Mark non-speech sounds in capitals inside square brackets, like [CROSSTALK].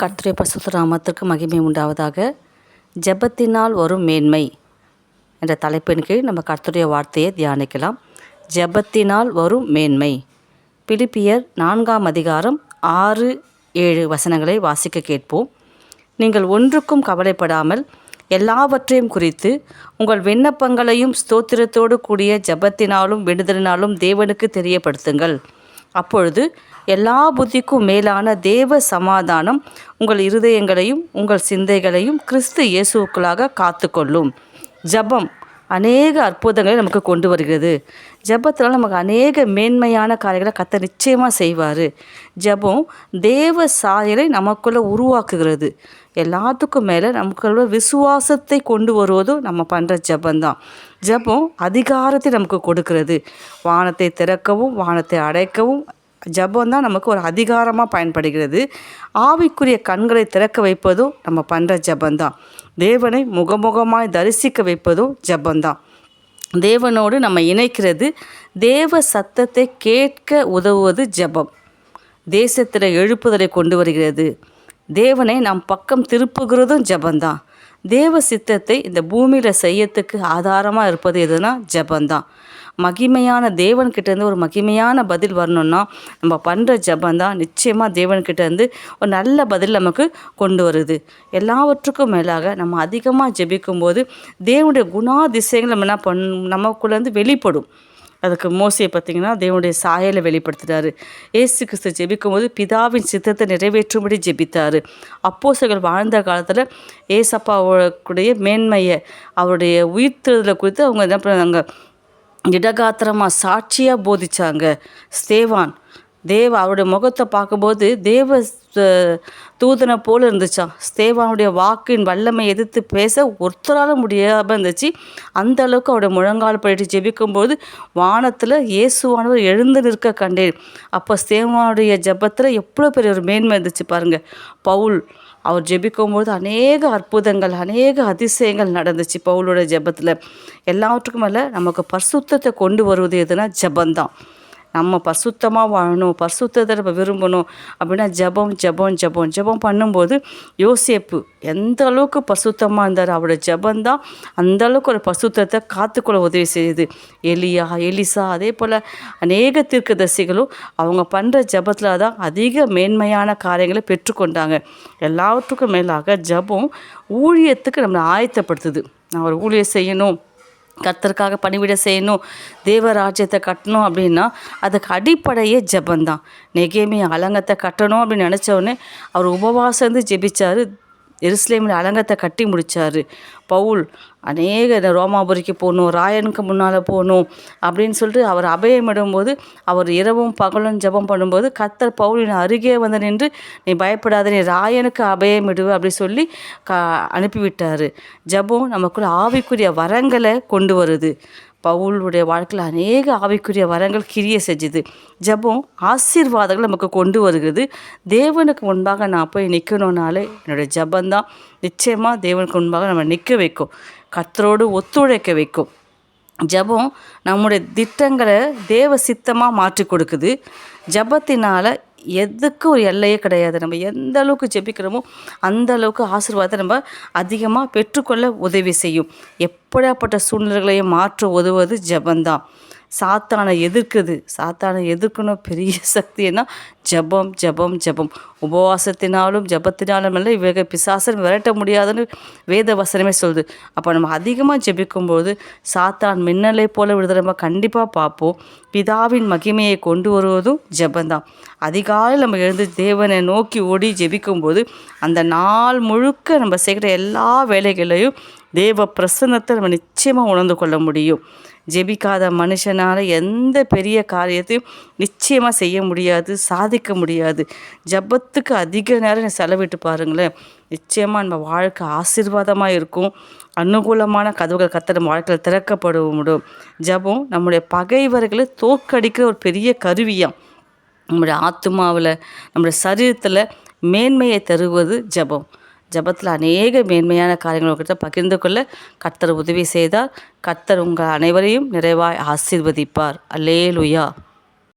கர்த்தரை பசுத்த நாமத்திற்கு மகிமை உண்டாவதாக. ஜெபத்தினால் வரும் மேன்மை என்ற தலைப்பின் கீழ் நம்ம கர்த்தருடைய வார்த்தையை தியானிக்கலாம். ஜெபத்தினால் வரும் மேன்மை. பிலிப்பியர் நான்காம் அதிகாரம் ஆறு ஏழு வசனங்களை வாசிக்க கேட்போம். நீங்கள் ஒன்றுக்கும் கவலைப்படாமல் எல்லாவற்றையும் குறித்து உங்கள் விண்ணப்பங்களையும் ஸ்தோத்திரத்தோடு கூடிய ஜெபத்தினாலும் விடுதலினாலும் தேவனுக்கு தெரியப்படுத்துங்கள். அப்பொழுது எல்லா புத்திக்கும் மேலான தேவ சமாதானம் உங்கள் இருதயங்களையும் உங்கள் சிந்தைகளையும் கிறிஸ்து இயேசுக்களாக காத்துக்கொள்ளும். ஜபம். அநேக அற்புதங்களை நமக்கு கொண்டு வருகிறது. ஜபத்தினால் நமக்கு அநேக மேன்மையான காரியங்களை கத்த நிச்சயமாக செய்வார். ஜெபம் தேவ சாயலை நமக்குள்ளே உருவாக்குகிறது. எல்லாத்துக்கும் மேலே நமக்குள்ள விசுவாசத்தை கொண்டு வருவதும் நம்ம பண்ணுற ஜபந்தான் ஜெபம் அதிகாரத்தை நமக்கு கொடுக்கிறது. வானத்தை திறக்கவும் வானத்தை அடைக்கவும் ஜெபம் தான் நமக்கு ஒரு அதிகாரமாக பயன்படுகிறது. ஆவிக்குரிய கண்களை திறக்க வைப்பதும் நம்ம பண்ணுற ஜபந்தான் தேவனை முகமுகமாய் தரிசிக்க வைப்பதும் ஜபந்தான் தேவனோடு நம்ம இணைக்கிறது தேவ சத்தத்தை கேட்க உதவுவது ஜெபம். தேசத்தில் எழுப்புதலை கொண்டு வருகிறது. தேவனை நாம் பக்கம் திருப்புகிறதும் ஜபந்தான் தேவ சித்தத்தை இந்த பூமியில் செய்யறதுக்கு ஆதாரமாக இருப்பது எதுனா ஜெபந்தான். மகிமையான தேவன்கிட்டேருந்து ஒரு மகிமையான பதில் வரணும்னா நம்ம பண்ணுற ஜபந்தான் நிச்சயமாக தேவன்கிட்டேருந்து ஒரு நல்ல பதில் நமக்கு கொண்டு வருது. எல்லாவற்றுக்கும் மேலாக நம்ம அதிகமாக ஜெபிக்கும்போது தேவனுடைய குணாதிசயங்கள் நம்ம என்ன பண் நமக்குள்ளேருந்து வெளிப்படும். அதுக்கு மோசையை பார்த்திங்கன்னா தேவனுடைய சாயலை வெளிப்படுத்தினார். ஏசு கிறிஸ்து ஜெபிக்கும்போது பிதாவின் சித்தத்தை நிறைவேற்றும்படி ஜெபித்தார். அப்போசர்கள் வாழ்ந்த காலத்தில் ஏசப்பாவுடைய மேன்மையை அவருடைய உயிர்த்தெழுதலை குறித்து அவங்க என்ன பண்ணாங்க? இடகாத்திரமாக சாட்சியாக போதித்தாங்க ஸ்தேவான் தேவ அவருடைய முகத்தை பார்க்கும்போது தேவ தூதனை போல் இருந்துச்சான் ஸ்தேவானுடைய வாக்கின் வல்லமை எதிர்த்து பேச ஒருத்தரால் முடியாமல் இருந்துச்சு. அந்த அளவுக்கு அவருடைய முழங்கால் படிட்டு ஜெபிக்கும்போது வானத்தில் இயேசுவானவர் எழுந்து நிற்க கண்டேன். அப்போ ஸ்தேவானுடைய ஜபத்தில் எவ்வளோ பெரிய ஒரு மேன்மை இருந்துச்சு பாருங்கள் பவுல் அவர் ஜெபிக்கும்போது அநேக அற்புதங்கள் அநேக அதிசயங்கள் நடந்துச்சு பவுலோட ஜெபத்தில். எல்லாவற்றுக்கும் மேலே நமக்கு பரிசுத்தத்தை கொண்டு வருவது எதுனா ஜபந்தான் நம்ம பசுத்தமாக வாழணும் பசுத்தத்தை நம்ம விரும்பணும் அப்படின்னா ஜபம் ஜபம் ஜபம். ஜபம் பண்ணும்போது யோசேப்பு எந்த அளவுக்கு பசுத்தமாக இருந்தார் அவரோட ஜபந்தான் அந்த அளவுக்கு ஒரு பசுத்தத்தை காத்துக்கொள்ள உதவி செய்யுது. எலியா எலிசா அதே போல் அநேக தீர்க்கதரிசிகளும் அவங்க பண்ணுற ஜபத்தில் தான் அதிக மேன்மையான காரியங்களை பெற்றுக்கொண்டாங்க. எல்லாவற்றுக்கும் மேலாக ஜபம் ஊழியத்துக்கு நம்மளை ஆயத்தப்படுத்துது. நான் ஒரு ஊழியம் செய்யணும் கத்தருக்காக பணிவிட செய்யணும் தேவராஜ்யத்தை கட்டணும் அப்படின்னா அதுக்கு அடிப்படையே ஜபந்தான். நெகேமி அலங்கத்தை கட்டணும் அப்படின்னு நினச்ச உடனே அவர் உபவாசம் இருந்து ஜெபிச்சார். எருசலேமில் அலங்கத்தை கட்டி முடித்தார் பவுல் அநேக ரோமாபுரிக்கு போகணும் ராயனுக்கு முன்னால் போகணும் அப்படின்னு சொல்லிட்டு அவர் அபயமிடும்போது அவர் இரவும் பகலும் ஜபம் பண்ணும்போது கத்தர் பவுலின் அருகே வந்து நின்று நீ பயப்படாத நீ ராயனுக்கு அபயமிடுவ அப்படி சொல்லி க அனுப்பிவிட்டார். ஜபம் நமக்குள்ள ஆவிக்குரிய வரங்களை கொண்டு வருது. பவுலுடைய வாழ்க்கையில் அநேக ஆவிக்குரிய வரங்கள் கிரிய செஞ்சுது. ஜபம் ஆசீர்வாதங்கள் நமக்கு கொண்டு வருகிறது. தேவனுக்கு முன்பாக நான் போய் நிற்கணும்னாலே என்னுடைய ஜபந்தான் நிச்சயமாக தேவனுக்கு முன்பாக நம்ம நிற்க வைக்கும். கத்தரோடு ஒத்துழைக்க வைக்கும். ஜபம் நம்முடைய திட்டங்களை தேவ சித்தமாக மாற்றி கொடுக்குது. ஜபத்தினால் எதுக்கு ஒரு எல்லையே கிடையாது. நம்ம எந்த அளவுக்கு ஜெபிக்கிறோமோ அந்த அளவுக்கு ஆசீர்வாதத்தை நம்ம அதிகமாக பெற்றுக்கொள்ள உதவி செய்யும். எப்படியாப்பட்ட சூழ்நிலைகளையும் மாற்ற உதவுவது ஜபந்தான் சாத்தானை எதிர்க்குது. சாத்தானை எதிர்க்கணும் பெரிய [LAUGHS] சக்தின்னா ஜபம் ஜபம் ஜபம். உபவாசத்தினாலும் ஜபத்தினாலும் இல்லை இவக பிசாசன் விரட்ட முடியாதுன்னு வேத வசனமே சொல்லுது. அப்போ நம்ம அதிகமாக ஜெபிக்கும்போது சாத்தான் மின்னலை போல விடுதலை நம்ம கண்டிப்பாக பார்ப்போம். பிதாவின் மகிமையை கொண்டு வருவதும் ஜபந்தான் அதிகாலையில் நம்ம எழுந்து தேவனை நோக்கி ஓடி ஜெபிக்கும்போது அந்த நாள் முழுக்க நம்ம செய்கிற எல்லா வேலைகளையும் தேவ பிரசன்னத்தை நம்ம நிச்சயமாக உணர்ந்து கொள்ள முடியும். ஜெபிக்காத மனுஷனால் எந்த பெரிய காரியத்தையும் நிச்சயமாக செய்ய முடியாது சாதிக்க முடியாது. ஜபத்துக்கு அதிக நேரம் செலவிட்டு பாருங்களேன். நிச்சயமாக நம்ம வாழ்க்கை ஆசீர்வாதமாக இருக்கும். அனுகூலமான கதவுகள் கத்த நம்ம வாழ்க்கையில் திறக்கப்பட முடியும் ஜபம் நம்முடைய பகைவர்களை தோற்கடிக்கிற ஒரு பெரிய கருவியாக நம்முடைய ஆத்மாவில் நம்முடைய சரீரத்தில் மேன்மையை தருவது ஜபம். ஜபத்தில் அநேக மேன்மையான காரியங்கள் உங்கள்கிட்ட பகிர்ந்து கொள்ள கர்த்தர் உதவி செய்தார். கர்த்தர் உங்கள் அனைவரையும் நிறைவாய் ஆசீர்வதிப்பார். அல்லேலுயா.